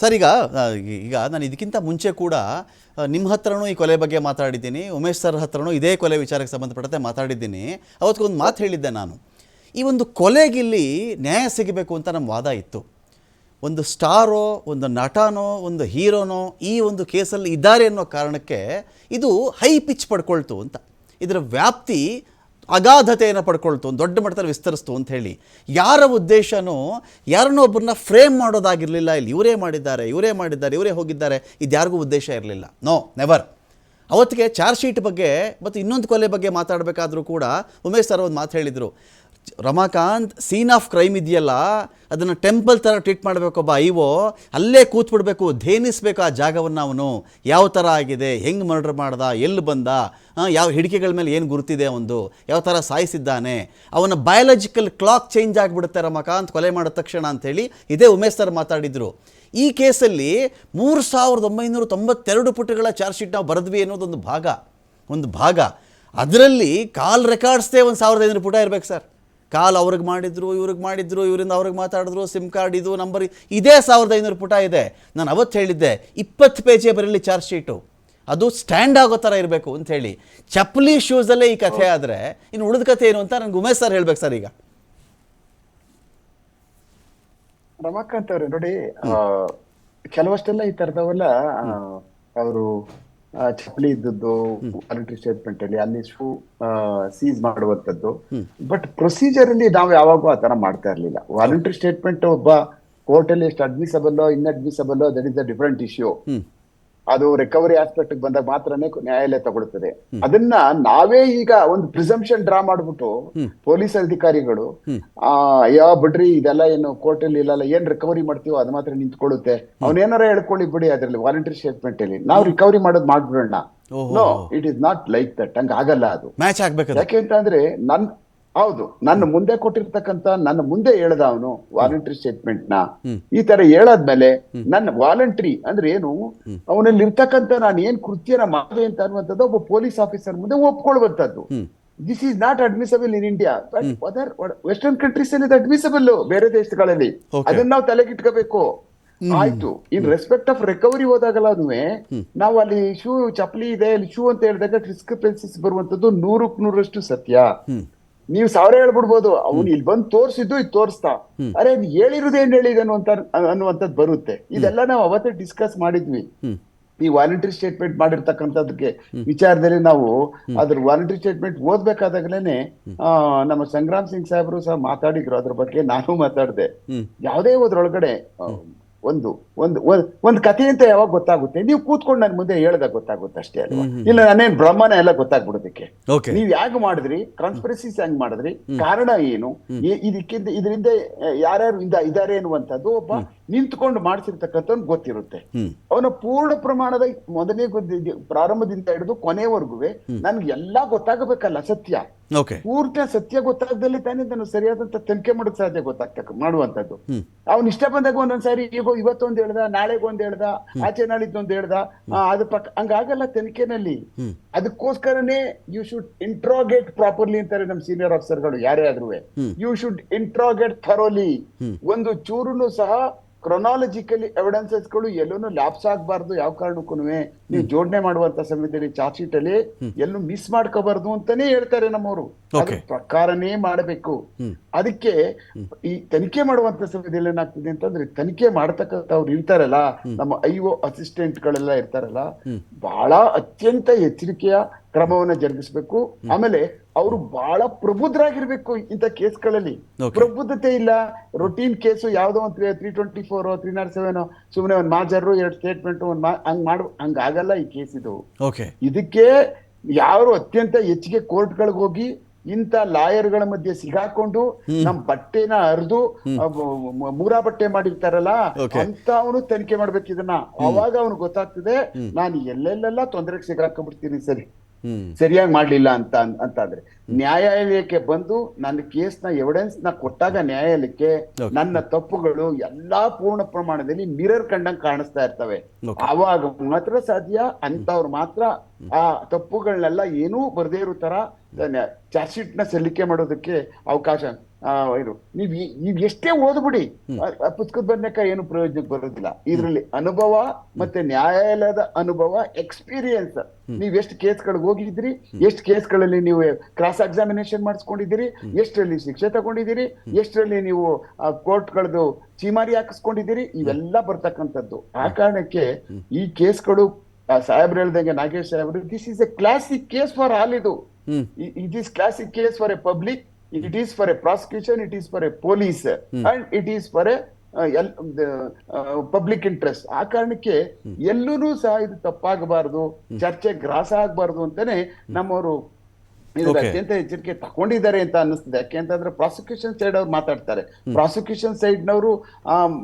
Sir, ಈಗ ಈಗ ನಾನು ಇದಕ್ಕಿಂತ ಮುಂಚೆ ಕೂಡ ನಿಮ್ಮ ಹತ್ರನೂ ಈ ಕೊಲೆ ಬಗ್ಗೆ ಮಾತಾಡಿದ್ದೀನಿ, ಉಮೇಶ್ ಸರ್ ಹತ್ರನೂ ಇದೇ ಕೊಲೆ ವಿಚಾರಕ್ಕೆ ಸಂಬಂಧಪಟ್ಟಂತೆ ಮಾತಾಡಿದ್ದೀನಿ. ಅವತ್ತಿಗೊಂದು ಮಾತು ಹೇಳಿದ್ದೆ ನಾನು. ಈ ಒಂದು ಕೊಲೆಗಿಲ್ಲಿ ನ್ಯಾಯ ಸಿಗಬೇಕು ಅಂತ ನಮ್ಮ ವಾದ ಇತ್ತು. ಒಂದು ಸ್ಟಾರೋ, ಒಂದು ನಟನೋ, ಒಂದು ಹೀರೋನೋ ಈ ಒಂದು ಕೇಸಲ್ಲಿ ಇದ್ದಾರೆ ಅನ್ನೋ ಕಾರಣಕ್ಕೆ ಇದು ಹೈ ಪಿಚ್ ಪಡ್ಕೊಳ್ತು ಅಂತ. ಇದರ ವ್ಯಾಪ್ತಿ ಅಗಾಧತೆಯನ್ನು ಪಡ್ಕೊಳ್ತು, ದೊಡ್ಡ ಮಟ್ಟದಲ್ಲಿ ವಿಸ್ತರಿಸ್ತು ಅಂತ ಹೇಳಿ. ಯಾರ ಉದ್ದೇಶನೂ ಯಾರನ್ನೋ ಒಬ್ಬರನ್ನ ಫ್ರೇಮ್ ಮಾಡೋದಾಗಿರಲಿಲ್ಲ, ಇಲ್ಲಿ ಇವರೇ ಮಾಡಿದ್ದಾರೆ ಇವರೇ ಮಾಡಿದ್ದಾರೆ, ಇವರೇ ಹೋಗಿದ್ದಾರೆ, ಇದು ಯಾರಿಗೂ ಉದ್ದೇಶ ಇರಲಿಲ್ಲ. ನೋ ನೆವರ್ ಅವತ್ತಿಗೆ ಚಾರ್ಜ್ ಶೀಟ್ ಬಗ್ಗೆ, ಮತ್ತು ಇನ್ನೊಂದು ಕೊಲೆ ಬಗ್ಗೆ ಮಾತಾಡಬೇಕಾದರೂ ಕೂಡ ಉಮೇಶ್ ಸರ್ ಒಂದು ಮಾತು ಹೇಳಿದರು. ರಮಾಕಾಂತ್ ಸೀನ್ ಆಫ್ ಕ್ರೈಮ್ ಇದೆಯಲ್ಲ, ಅದನ್ನು ಟೆಂಪಲ್ ಥರ ಟ್ರೀಟ್ ಮಾಡಬೇಕು ಒಬ್ಬ ಐವೋ, ಅಲ್ಲೇ ಕೂತ್ಬಿಡ್ಬೇಕು, ಧೇನಿಸ್ಬೇಕು ಆ ಜಾಗವನ್ನು ಅವನು. ಯಾವ ಥರ ಆಗಿದೆ, ಹೆಂಗೆ ಮರ್ಡರ್ ಮಾಡ್ದ, ಎಲ್ಲಿ ಬಂದ ಯಾವ ಹಿಡಿಕೆಗಳ ಮೇಲೆ ಏನು ಗುರುತಿದೆ ಒಂದು, ಯಾವ ಥರ ಸಾಯಿಸಿದ್ದಾನೆ. ಅವನ ಬಯಾಲಜಿಕಲ್ ಕ್ಲಾಕ್ ಚೇಂಜ್ ಆಗಿಬಿಡುತ್ತೆ ರಮಾಕಾಂತ್, ಕೊಲೆ ಮಾಡಿದ ತಕ್ಷಣ ಅಂಥೇಳಿ ಇದೇ ಉಮೇಶ್ ಸರ್ ಮಾತಾಡಿದರು. ಈ ಕೇಸಲ್ಲಿ ಮೂರು ಸಾವಿರದ ಒಂಬೈನೂರ ತೊಂಬತ್ತೆರಡು ಪುಟಗಳ ಚಾರ್ಜ್ ಶೀಟ್ ನಾವು ಬರೆದ್ವಿ ಅನ್ನೋದೊಂದು ಭಾಗ, ಒಂದು ಭಾಗ. ಅದರಲ್ಲಿ ಕಾಲ್ ರೆಕಾರ್ಡ್ಸ್ದೇ ಒಂದು ಸಾವಿರದ ಐನೂರು ಪುಟ ಇರಬೇಕು ಸರ್. ಕಾಲ್ ಅವ್ರಿಗೆ ಮಾಡಿದ್ರು ಇವ್ರಿಗೆ ಮಾಡಿದ್ರು ಇವರಿಂದ ಅವ್ರಿಗೆ ಮಾತಾಡಿದ್ರು ಸಿಮ್ ಕಾರ್ಡ್ ಇದು ನಂಬರ್ ಇದೇ. ಸಾವಿರದ ಐನೂರು ಪುಟ ಇದೆ. ನಾನು ಅವತ್ತು ಹೇಳಿದ್ದೆ ಇಪ್ಪತ್ತು ಪೇಜೇ ಬರಲಿ ಚಾರ್ಜ್ ಶೀಟು. ಅದು ಸ್ಟ್ಯಾಂಡ್ ಆಗೋ ಥರ ಇರಬೇಕು ಅಂತ ಹೇಳಿ. ಚಪ್ಪಲಿ ಶೂಸಲ್ಲೇ ಈ ಕಥೆ ಆದರೆ ಇನ್ನು ಉಳಿದ ಕಥೆ ಏನು ಅಂತ ನನಗೆ ಉಮೇಶ್ ಸರ್ ಹೇಳ್ಬೇಕು ಸರ್ ಈಗ. ರಮಾಕಾಂತ್ ಅವ್ರೆ ನೋಡಿ ಕೆಲವಷ್ಟೆಲ್ಲ ಈ ತರದವೆಲ್ಲ ಅವರು ಚಪ್ಪಲಿ ಇದ್ದದ್ದು ವಾಲಂಟ್ರಿ ಸ್ಟೇಟ್ಮೆಂಟ್ ಅಲ್ಲಿ ಅಲ್ಲಿ ಶೂ ಸೀಸ್ ಮಾಡುವಂತದ್ದು ಬಟ್ ಪ್ರೊಸೀಜರ್ ಅಲ್ಲಿ ನಾವು ಯಾವಾಗೂ ಆ ತರ ಮಾಡ್ತಾ ಇರಲಿಲ್ಲ. ವಾಲಂಟ್ರಿ ಸ್ಟೇಟ್ಮೆಂಟ್ ಒಬ್ಬ ಕೋರ್ಟ್ ಅಲ್ಲಿ ಎಷ್ಟು admissible inadmissible that is a different issue ಅದು ರಿಕವರಿ ಆಸ್ಪೆಕ್ಟ್ ಬಂದಾಗ ಮಾತ್ರನೇ ನ್ಯಾಯಾಲಯ ತಗೊಳ್ತದೆ. ಅದನ್ನ ನಾವೇ ಈಗ ಒಂದು ಪ್ರಿಸಂಪ್ಷನ್ ಡ್ರಾ ಮಾಡ್ಬಿಟ್ಟು ಪೊಲೀಸ್ ಅಧಿಕಾರಿಗಳು ಆ ಅಯ್ಯೋ ಬಿಡ್ರಿ ಇದೆಲ್ಲ ಏನು ಕೋರ್ಟ್ ಅಲ್ಲಿ ಇಲ್ಲ ಏನ್ ರಿಕವರಿ ಮಾಡ್ತೀವೋ ಅದು ಮಾತ್ರ ನಿಂತ್ಕೊಳ್ಳುತ್ತೆ. ಅವನೇನಾರ ಹೇಳ್ಕೊಳ್ಳಿ ಬಿಡಿ ಅದ್ರಲ್ಲಿ ವಾಲಂಟರಿ ಸ್ಟೇಟ್ಮೆಂಟ್ ಅಲ್ಲಿ. ನಾವು ರಿಕವರಿ ಮಾಡೋದು ಮಾಡ್ಬಿಡೋಣ. No it is not like that ಹಂಗ ಆಗಲ್ಲ ಅದು. ಮ್ಯಾಚ್ ಯಾಕೆ ಅಂತಂದ್ರೆ ನನ್ ಹೌದು. ನನ್ನ ಮುಂದೆ ಕೊಟ್ಟಿರ್ತಕ್ಕಂತ ನನ್ನ ಮುಂದೆ ಹೇಳ್ದ ಅವನು ವಾಲಂಟ್ರಿ ಸ್ಟೇಟ್ಮೆಂಟ್ನ ಈ ತರ ಹೇಳಾದ್ಮೇಲೆ ನನ್ನ ವಾಲಂಟ್ರಿ ಅಂದ್ರೆ ಏನು? ಅವನಲ್ಲಿ ಇರ್ತಕ್ಕಂತ ನಾನು ಏನ್ ಕೃತ್ಯನ ಮಾಡಿದೆ ಅಂತ ಅನ್ನುವಂಥದ್ದು ಒಬ್ಬ ಪೊಲೀಸ್ ಆಫೀಸರ್ ಮುಂದೆ ಒಪ್ಕೊಳ್ಳುವಂತದ್ದು this is not admissible in India other western countries ಅಲ್ಲಿ ಅಡ್ಮಿಸಬಲ್ ಬೇರೆ ದೇಶಗಳಲ್ಲಿ. ಅದನ್ನ ನಾವು ತಲೆಗಿಟ್ಕೋಬೇಕು. ಆಯ್ತು. ಇನ್ ರೆಸ್ಪೆಕ್ಟ್ ಆಫ್ ರಿಕವರಿ ಹೋದಾಗಲ್ಲ ನಾವು ಅಲ್ಲಿ ಶೂ ಚಪ್ಪಲಿ ಇದೆ ಅಲ್ಲಿ ಶೂ ಅಂತ ಹೇಳಿದಾಗ ಡಿಸ್ಕ್ರಿಪೆನ್ಸಿಸ್ ಬರುವಂತದ್ದು ನೂರಕ್ ನೂರಷ್ಟು ಸತ್ಯ ನೀವು ಸಾವಿರ ಹೇಳ್ಬಿಡ್ಬೋದು. ಅವ್ನು ಇಲ್ಲಿ ಬಂದು ತೋರ್ಸಿದ್ದು ಇದು ತೋರಿಸ್ತಾ. ಅರೆ ಇದು ಹೇಳಿರೋದು ಏನ್ ಹೇಳಿದೆ ಅನ್ನುವಂತ ಅನ್ನುವಂಥದ್ದು ಬರುತ್ತೆ. ಇದೆಲ್ಲ ನಾವು ಅವತ್ತೇ ಡಿಸ್ಕಸ್ ಮಾಡಿದ್ವಿ. ಈ ವಾಲಂಟ್ರಿ ಸ್ಟೇಟ್ಮೆಂಟ್ ಮಾಡಿರ್ತಕ್ಕಂಥದಕ್ಕೆ ವಿಚಾರದಲ್ಲಿ ನಾವು ಅದ್ರ ವಾಲಂಟ್ರಿ ಸ್ಟೇಟ್ಮೆಂಟ್ ಓದ್ಬೇಕಾದಾಗಲೇನೆ ಆ, ನಮ್ಮ ಸಂಗ್ರಾಮ್ ಸಿಂಗ್ ಸಾಹೇಬರು ಸಹ ಮಾತಾಡಿದ್ರು. ಅದ್ರ ಬಗ್ಗೆ ನಾನು ಮಾತಾಡಿದೆ. ಯಾವುದೇ ಹೋದ್ರೊಳಗಡೆ ಒಂದು ಒಂದು ಒಂದ್- ಕಥೆ ಅಂತ ಯಾವಾಗ ಗೊತ್ತಾಗುತ್ತೆ? ನೀವು ಕೂತ್ಕೊಂಡು ನನ್ ಮುಂದೆ ಹೇಳಿದಾಗ ಗೊತ್ತಾಗುತ್ತೆ ಅಷ್ಟೇ ಅಲ್ವಾ? ಇಲ್ಲ ನಾನೇನ್ ಬ್ರಹ್ಮನ ಎಲ್ಲ ಗೊತ್ತಾಗ್ಬಿಡೋದಕ್ಕೆ. ನೀವ್ ಯಾಕೆ ಮಾಡಿದ್ರಿ? ಕಾನ್ಸ್ಪರೆನ್ಸಿಸ್ ಹೆಂಗ್ ಮಾಡಿದ್ರಿ? ಕಾರಣ ಏನು? ಇದಕ್ಕಿಂತ ಇದರಿಂದ ಯಾರ್ಯಾರು ಇಂದ ಇದಾರೆ ಅನ್ನುವಂಥದ್ದು ಒಬ್ಬ ನಿಂತ್ಕೊಂಡು ಮಾಡಿಸಿರ್ತಕ್ಕಂಥ ಗೊತ್ತಿರುತ್ತೆ. ಅವನ ಪೂರ್ಣ ಪ್ರಮಾಣದ ಮೊದಲನೇ ಪ್ರಾರಂಭದಿಂದ ಹಿಡಿದು ಕೊನೆವರೆಗೂ ನನ್ಗೆ ಎಲ್ಲಾ ಗೊತ್ತಾಗಬೇಕಲ್ಲ ಸತ್ಯ. ಪೂರ್ತಿ ಸತ್ಯ ಗೊತ್ತಾಗದಲ್ಲಿ ತಾನೇ ನಾನು ಸರಿಯಾದಂತ ತನಿಖೆ ಮಾಡೋಕ್ ಸಾಧ್ಯ ಗೊತ್ತಾಗ್ತಕ್ಕ ಮಾಡುವಂತದ್ದು ಅವ್ನ್ ಇಷ್ಟ ಬಂದಾಗ ಒಂದೊಂದ್ಸಾರಿ ಈಗ ಇವತ್ತೊಂದ್ ಹೇಳ್ದ ನಾಳೆಗೊಂದು ಹೇಳ್ದ ಆಚೆ ನಾಳಿದ್ದೊಂದ್ ಹೇಳ್ದ ಆ, ಅದು ಪಕ್ಕ ಹಂಗಾಗಲ್ಲ ತನಿಖೆನಲ್ಲಿ. ಅದಕ್ಕೋಸ್ಕರನೇ ಯು ಶುಡ್ ಇಂಟ್ರೋಗೇಟ್ ಪ್ರಾಪರ್ಲಿ ಅಂತಾರೆ ನಮ್ಮ ಸೀನಿಯರ್ ಆಫೀಸರ್ಗಳು ಯಾರೇ ಆದ್ರೂ ಯು ಶುಡ್ ಇಂಟ್ರೋಗೇಟ್ ಥರೋಲಿ ಒಂದು ಚೂರುನು ಸಹ ಕ್ರೊನಾಲಜಿಕಲಿ ಎವಿಡೆನ್ಸಸ್ಗಳು ಎಲ್ಲೂ ಲ್ಯಾಪ್ಸ್ ಆಗಬಾರ್ದು ಯಾವ ಕಾರಣಕ್ಕೂ ನೀವು ಜೋಡಣೆ ಮಾಡುವಂತ ಸಮಯದಲ್ಲಿ ಚಾರ್ಜ್ ಶೀಟ್ ಅಲ್ಲಿ ಎಲ್ಲೂ ಮಿಸ್ ಮಾಡ್ಕೋಬಾರ್ದು ಅಂತಾನೆ ಹೇಳ್ತಾರೆ ನಮ್ಮವರು. ಅದ್ರ Okay. ಪ್ರಕಾರನೇ ಮಾಡಬೇಕು. ಅದಕ್ಕೆ ಈ ತನಿಖೆ ಮಾಡುವಂತ ಸಮಯದಲ್ಲಿ ಏನಾಗ್ತದೆ ಅಂತಂದ್ರೆ ತನಿಖೆ ಮಾಡ್ತಕ್ಕಂಥವ್ರು ಇರ್ತಾರಲ್ಲ ನಮ್ಮ ಐ ಒ ಅಸಿಸ್ಟೆಂಟ್ ಗಳೆಲ್ಲ ಇರ್ತಾರಲ್ಲ ಬಹಳ ಅತ್ಯಂತ ಎಚ್ಚರಿಕೆಯ ಕ್ರಮವನ್ನ ಜರುಗಿಸಬೇಕು. ಆಮೇಲೆ ಅವರು ಬಹಳ ಪ್ರಬುದ್ಧರಾಗಿರ್ಬೇಕು ಇಂಥ ಕೇಸ್ಗಳಲ್ಲಿ. ಪ್ರಬುದ್ಧತೆ ಇಲ್ಲ. ರೊಟೀನ್ ಕೇಸು ಯಾವ್ದೋ ಒಂದು three twenty four three not seven ಸುಮ್ಮನೆ ಒಂದ್ ಮಾಜರು ಎರಡು ಸ್ಟೇಟ್ಮೆಂಟ್ ಒಂದ್ ಹಂಗ್ ಮಾಡ್ ಹಂಗ ಆಗಲ್ಲ ಈ ಕೇಸ್ ಇದು. ಇದಕ್ಕೆ ಯಾರು ಅತ್ಯಂತ ಹೆಚ್ಚಿಗೆ ಕೋರ್ಟ್ಗಳಿಗೆ ಹೋಗಿ ಇಂಥ ಲಾಯರ್ಗಳ ಮಧ್ಯೆ ಸಿಗಾಕೊಂಡು ನಮ್ ಬಟ್ಟೆನ ಹರಿದು ಮೂರಾ ಬಟ್ಟೆ ಮಾಡಿರ್ತಾರಲ್ಲ. ಅಂತ ಅವನು ತನಿಖೆ ಮಾಡ್ಬೇಕು ಇದನ್ನ. ಅವಾಗ ಅವನು ಗೊತ್ತಾಗ್ತದೆ ನಾನು ಎಲ್ಲೆಲ್ಲೆಲ್ಲ ತೊಂದರೆಗೆ ಸಿಗಾಕೊಂಡ್ಬಿಡ್ತೀನಿ ಸರಿ. ಸರಿಯಾಗಿ ಮಾಡ್ಲಿಲ್ಲ ಅಂತ ಅಂತ ಅಂದ್ರೆ ನ್ಯಾಯಾಲಯಕ್ಕೆ ಬಂದು ನನ್ನ ಕೇಸ್ನ ಎವಿಡೆನ್ಸ್ನ ಕೊಟ್ಟಾಗ ನ್ಯಾಯಾಲಯಕ್ಕೆ ನನ್ನ ತಪ್ಪುಗಳು ಎಲ್ಲಾ ಪೂರ್ಣ ಪ್ರಮಾಣದಲ್ಲಿ ಮಿರರ್ ಕಂಡಂಗ್ ಕಾಣಿಸ್ತಾ ಇರ್ತವೆ. ಅವಾಗ ಆವಾಗ ಮಾತ್ರ ಸಾಧ್ಯ ಅಂತವ್ರು ಮಾತ್ರ ಆ ತಪ್ಪುಗಳನ್ನೆಲ್ಲ ಏನೂ ಬರದೇ ಇರೋ ತರ ಚಾರ್ಜ್ ಶೀಟ್ನ ಸಲ್ಲಿಕೆ ಮಾಡೋದಕ್ಕೆ ಅವಕಾಶ ಇದು ನೀವು ನೀವ್ ಎಷ್ಟೇ ಓದ್ಬಿಡಿ ಪುಸ್ತಕದ ಬನ್ನಕ ಏನು ಪ್ರಯೋಜನಕ್ಕೆ ಬರೋದಿಲ್ಲ. ಇದ್ರಲ್ಲಿ ಅನುಭವ ಮತ್ತೆ ನ್ಯಾಯಾಲಯದ ಅನುಭವ ಎಕ್ಸ್ಪೀರಿಯನ್ಸ್ ನೀವ್ ಎಷ್ಟು ಕೇಸ್ಗಳಿಗೆ ಹೋಗಿದ್ರಿ ಎಷ್ಟು ಕೇಸ್ಗಳಲ್ಲಿ ನೀವು ಕ್ರಾಸ್ ಎಕ್ಸಾಮಿನೇಷನ್ ಮಾಡಿಸ್ಕೊಂಡಿದ್ದೀರಿ ಎಷ್ಟರಲ್ಲಿ ಶಿಕ್ಷೆ ತಗೊಂಡಿದ್ದೀರಿ ಎಷ್ಟರಲ್ಲಿ ನೀವು ಕೋರ್ಟ್ಗಳದ್ದು ಚೀಮಾರಿ ಹಾಕಿಸ್ಕೊಂಡಿದ್ದೀರಿ ಇವೆಲ್ಲ ಬರ್ತಕ್ಕಂಥದ್ದು. ಆ ಕಾರಣಕ್ಕೆ ಈ ಕೇಸ್ಗಳು ಸಾಹೇಬ್ರು ಹೇಳ್ದಂಗೆ ನಾಗೇಶ್ ಸಾಹೇಬ್ರು this is a classic case for all ಇದು. It is classic case for a public it is for a prosecution it is for a police and it is for a public interest ಆ ಕಾರಣಕ್ಕೆ ಎಲ್ಲೂ ಸಹ ಇದು ತಪ್ಪಾಗಬಾರದು ಚರ್ಚೆ ಗ್ರಾಸ ಆಗಬಾರದು ಅಂತಾನೆ ನಮ್ಮವರು ಅತ್ಯಂತ ಎಚ್ಚರಿಕೆ ತಗೊಂಡಿದ್ದಾರೆ ಅಂತ ಅನ್ನಿಸ್ತದೆ. ಯಾಕೆ ಅಂತಂದ್ರೆ ಪ್ರಾಸಿಕ್ಯೂಷನ್ ಸೈಡ್ ಅವ್ರು ಮಾತಾಡ್ತಾರೆ. ಪ್ರಾಸಿಕ್ಯೂಷನ್ ಸೈಡ್ ನವರು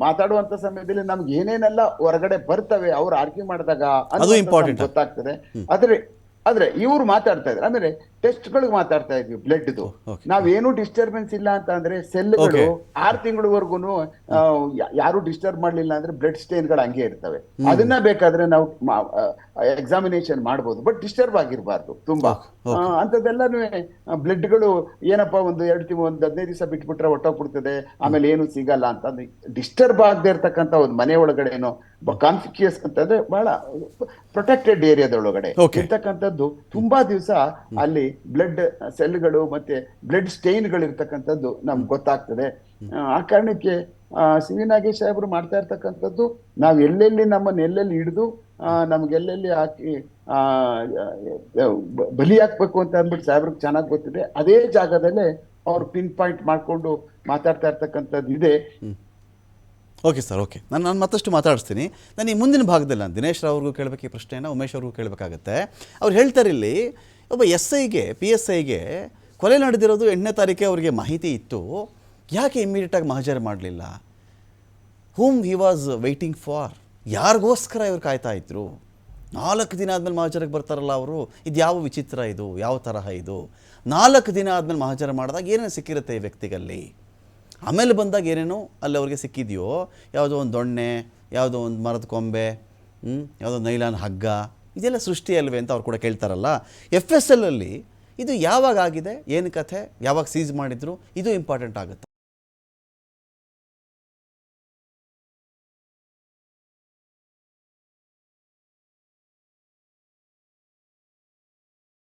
ಮಾತಾಡುವಂತ ಸಮಯದಲ್ಲಿ ನಮ್ಗೆ ಏನೇನೆಲ್ಲ ಹೊರಗಡೆ ಬರ್ತವೆ ಅವ್ರು ಆರ್ಗ್ಯೂ ಮಾಡಿದಾಗ. ಗೊತ್ತಾಗ್ತದೆ. ಆದ್ರೆ ಆದ್ರೆ ಇವ್ರು ಮಾತಾಡ್ತಾ ಇದ್ದಾರೆ. ಆಮೇಲೆ ಟೆಸ್ಟ್ಗಳು ಮಾತಾಡ್ತಾ ಇದ್ವಿ ಬ್ಲಡ್ ನಾವ್ ನಾವೇನು ಡಿಸ್ಟರ್ಬೆನ್ಸ್ ಇಲ್ಲ ಅಂತ ಅಂದ್ರೆ ಸೆಲ್ಗಳು. ಆರು ತಿಂಗಳವರೆಗೂ ಯಾರು ಡಿಸ್ಟರ್ಬ್ ಮಾಡ್ಲಿಲ್ಲ ಅಂದ್ರೆ ಬ್ಲಡ್ ಸ್ಟೇನ್ಗಳು ಹಂಗೆ ಇರ್ತವೆ. ಅದನ್ನ ಬೇಕಾದ್ರೆ ನಾವು ಎಕ್ಸಾಮಿನೇಷನ್ ಮಾಡ್ಬೋದು. ಬಟ್ ಡಿಸ್ಟರ್ಬ್ ಆಗಿರಬಾರ್ದು ತುಂಬಾ. ಆ, ಅಂಥದ್ದೆಲ್ಲನೂ ಬ್ಲಡ್ಗಳು ಏನಪ್ಪ ಒಂದು ಎರಡು ತಿಂಗಳು ಒಂದು ಹದಿನೈದು ದಿವಸ ಬಿಟ್ಬಿಟ್ರೆ ಹೊಟ್ಟೋಗ್ಬಿಡ್ತದೆ ಆಮೇಲೆ ಏನು ಸಿಗಲ್ಲ ಅಂತ ಡಿಸ್ಟರ್ಬ್ ಆಗದೆ ಇರ್ತಕ್ಕಂತ ಒಂದು ಮನೆ ಒಳಗಡೆ ಏನೋ ಕಾನ್ಫಿಕ್ಯೂಸ್ ಅಂತಂದ್ರೆ ಬಹಳ ಪ್ರೊಟೆಕ್ಟೆಡ್ ಏರಿಯಾದೊಳಗಡೆ. ಇರ್ತಕ್ಕಂಥದ್ದು ತುಂಬಾ ದಿವಸ ಅಲ್ಲಿ ಬ್ಲಡ್ ಸೆಲ್ಗಳು ಮತ್ತೆ ಬ್ಲಡ್ ಸ್ಟೈನ್ಗಳು ಇರ್ತಕ್ಕಂಥದ್ದು ನಮ್ಗೆ ಗೊತ್ತಾಗ್ತದೆ. ಆ, ಕಾರಣಕ್ಕೆ ಸಿ ವಿ ನಾಗೇಶ್ ಸಾಹೇಬರು ಮಾಡ್ತಾ ಇರ್ತಕ್ಕಂಥದ್ದು ನಾವು ಎಲ್ಲೆಲ್ಲಿ ನಮ್ಮನ್ನು ಎಲ್ಲೆಲ್ಲಿ ಹಿಡಿದು ನಮ್ಗೆ ಎಲ್ಲೆಲ್ಲಿ ಹಾಕಿ ಬಲಿ ಹಾಕ್ಬೇಕು ಅಂತ ಅಂದ್ಬಿಟ್ಟು ಸಾಹೇಬ್ರಿಗೆ ಚೆನ್ನಾಗಿ ಗೊತ್ತಿದೆ. ಅದೇ ಜಾಗದಲ್ಲೇ ಅವ್ರು ಪಿನ್ ಪಾಯಿಂಟ್ ಮಾಡಿಕೊಂಡು ಮಾತಾಡ್ತಾ ಇರ್ತಕ್ಕಂಥದ್ದು ಇದೆ. Okay sir okay. ನಾನು ನಾನು ಮತ್ತಷ್ಟು ಮಾತಾಡಿಸ್ತೀನಿ. ನಾನು ಈ ಮುಂದಿನ ಭಾಗದಲ್ಲಿ ನಾನು ದಿನೇಶ್ ಅವ್ರಿಗೂ ಕೇಳಬೇಕು ಈ ಪ್ರಶ್ನೆಯನ್ನು ಉಮೇಶ್ ಅವ್ರಿಗೂ ಕೇಳಬೇಕಾಗತ್ತೆ. ಅವ್ರು ಹೇಳ್ತಾರೆ ಇಲ್ಲಿ ಒಬ್ಬ ಎಸ್ ಐಗೆ ಪಿ ಎಸ್ ಐಗೆ ಕೊಲೆ ನಡೆದಿರೋದು ಎಂಟನೇ ತಾರೀಕೆ ಅವರಿಗೆ ಮಾಹಿತಿ ಇತ್ತು. ಯಾಕೆ ಇಮ್ಮಿಡಿಯೇಟಾಗಿ ಮಹಜರ್ ಮಾಡಲಿಲ್ಲ? ಹೂಮ್ ಹಿ ವಾಸ್ ವೆಯ್ಟಿಂಗ್ ಫಾರ್ ಯಾರಿಗೋಸ್ಕರ ಇವ್ರು ಕಾಯ್ತಾ ಇದ್ರು? ನಾಲ್ಕು ದಿನ ಆದಮೇಲೆ ಮಹಾಜರಿಗೆ ಬರ್ತಾರಲ್ಲ ಅವರು, ಇದು ಯಾವ ವಿಚಿತ್ರ ಇದು? ಯಾವ ತರಹ ಇದು? ನಾಲ್ಕು ದಿನ ಆದಮೇಲೆ ಮಹಾಜರ ಮಾಡಿದಾಗ ಏನೇನು ಸಿಕ್ಕಿರುತ್ತೆ ಈ ವ್ಯಕ್ತಿಗಲ್ಲಿ? ಆಮೇಲೆ ಬಂದಾಗ ಏನೇನೋ ಅಲ್ಲಿ ಅವ್ರಿಗೆ ಸಿಕ್ಕಿದೆಯೋ? ಯಾವುದೋ ಒಂದು ದೊಣ್ಣೆ, ಯಾವುದೋ ಒಂದು ಮರದ ಕೊಂಬೆ ಯಾವುದೋ ನೈಲಾನ್ ಹಗ್ಗ ಇದೆಲ್ಲ ಸೃಷ್ಟಿ ಅಲ್ವೇ ಅಂತ ಅವ್ರು ಕೂಡ ಕೇಳ್ತಾರಲ್ಲ. ಎಫ್ ಎಸ್ ಎಲ್ ಅಲ್ಲಿ ಇದು ಯಾವಾಗ ಆಗಿದೆ? ಏನು ಕಥೆ? ಯಾವಾಗ ಸೀಸ್ ಮಾಡಿದ್ರು? ಇದು ಇಂಪಾರ್ಟೆಂಟ್ ಆಗುತ್ತಾ?